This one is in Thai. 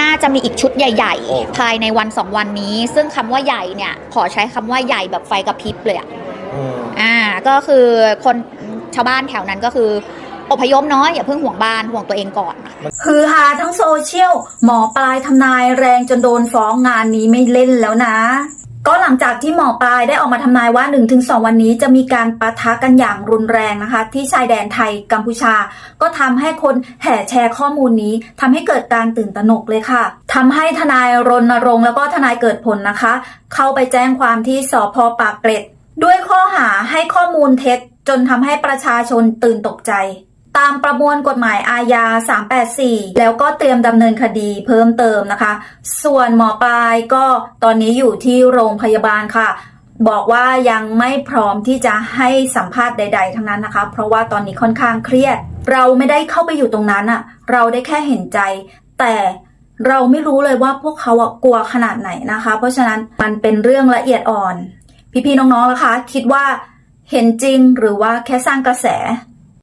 น่าจะมีอีกชุดใหญ่โอ้ๆภายในวันสองวันนี้ ซึ่งคำว่าใหญ่เนี่ยขอใช้คำว่าใหญ่แบบไฟกระพริบเลยอะอืมอ่าก็คือคนชาวบ้านแถวนั้นก็คืออพยพเนาะอย่าเพิ่งห่วงบ้านห่วงตัวเองก่อนฮือฮาทั้งโซเชียลหมอปลายทำนายแรงจนโดนฟ้องงานนี้ไม่เล่นแล้วนะ ก็หลังจากที่หมอปลายได้ออกมาทำนายว่า 1-2 วันนี้จะมีการปะทะกันอย่างรุนแรงนะคะ ที่ชายแดนไทยกัมพูชา ก็ทำให้คนแห่แชร์ข้อมูลนี้ทำให้เกิดการตื่นตระหนกเลยค่ะทำให้ทนายรณรงค์แล้วก็ทนายเกิดผลนะคะ เข้าไปแจ้งความที่สพปากเกร็ด ด้วยข้อหาให้ข้อมูลเท็จจนทำให้ประชาชนตื่นตกใจ ตามประมวลกฎหมายอาญา 384 แล้วก็เตรียมดำเนินคดีเพิ่มเติมนะคะ ส่วนหมอปลายก็ตอนนี้อยู่ที่โรงพยาบาลค่ะ บอกว่ายังไม่พร้อมที่จะให้สัมภาษณ์ใด ๆ ทั้งนั้นนะคะ เพราะว่าตอนนี้ค่อนข้างเครียด เราไม่ได้เข้าไปอยู่ตรงนั้นอะเราได้แค่เห็นใจ แต่เราไม่รู้เลยว่าพวกเขาอะกลัวขนาดไหนนะคะ เพราะฉะนั้นมันเป็นเรื่องละเอียดอ่อน พี่ๆน้องๆล่ะคะ คิดว่าเห็นจริงหรือว่าแค่สร้างกระแส